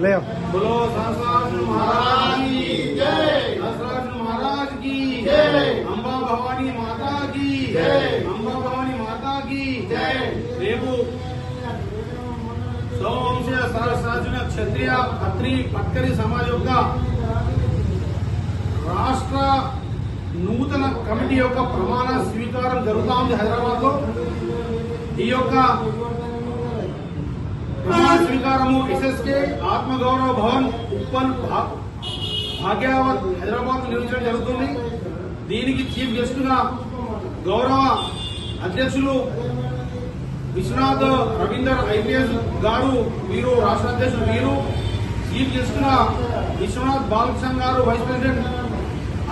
లేవు బులో క్షత్రియ అత్రి పత్కరి సమాజ్ యొక్క రాష్ట్ర నూతన కమిటీ యొక్క ప్రమాణ స్వీకారం జరుగుతా ఉంది హైదరాబాద్లో ఈ యొక్క ప్రమాణ ఎస్ఎస్కే ఆత్మగౌరవ భవన్ ఉప్పల్ భాగ్యావత్ హైదరాబాద్ నిర్వహించడం జరుగుతుంది. దీనికి చీఫ్ గెస్ట్గా గౌరవ అధ్యక్షులు విశ్వనాథ్ రవీందర్ ఐపీఎస్ గారు వీరు రాష్ట్ర అధ్యక్షులు వీరు చీఫ్ గెస్ట్గా విశ్వనాథ్ బాలకృష్ణ గారు వైస్ ప్రెసిడెంట్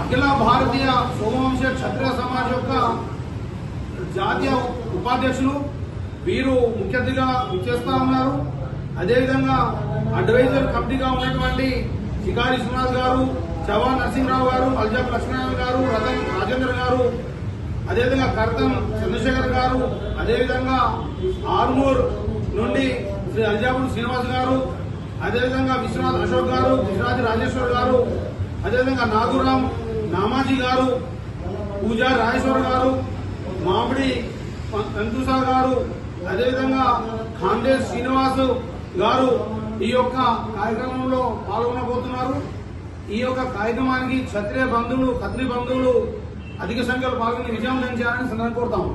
అఖిల భారతీయ సోమవంశ క్షత్రియ సమాజ్ యొక్క జాతీయ ఉపాధ్యక్షులు వీరు ముఖ్య అతిథిగా చేస్తా ఉన్నారు. అదేవిధంగా అడ్వైజర్ కమిటీగా ఉన్నటువంటి శికారి విశ్వనాథ్ గారు చవా నరసింహరావు గారు అల్జాబ్ లక్ష్మీనారాయణ గారు రతన్ రాజేంద్ర గారు అదేవిధంగా కర్తం చంద్రశేఖర్ గారు అదేవిధంగా ఆర్మూర్ నుండి శ్రీ అల్జాబుల్ శ్రీనివాస్ గారు అదేవిధంగా విశ్వనాథ్ అశోక్ గారు కృష్ణాజీ రాజేశ్వర్ గారు అదేవిధంగా నాగురాం నామాజీ గారు పూజా రాజేశ్వర్ గారు మామిడి సంతూసా గారు అదేవిధంగా ఖాండే శ్రీనివాస్ గారు ఈ యొక్క కార్యక్రమంలో పాల్గొనబోతున్నారు. ఈ యొక్క కార్యక్రమానికి క్షత్రియ బంధువులు కత్రి బంధువులు అధిక సంఖ్యలో పాల్గొని విజయం చేయాలని సందర్భం కోరుతాము.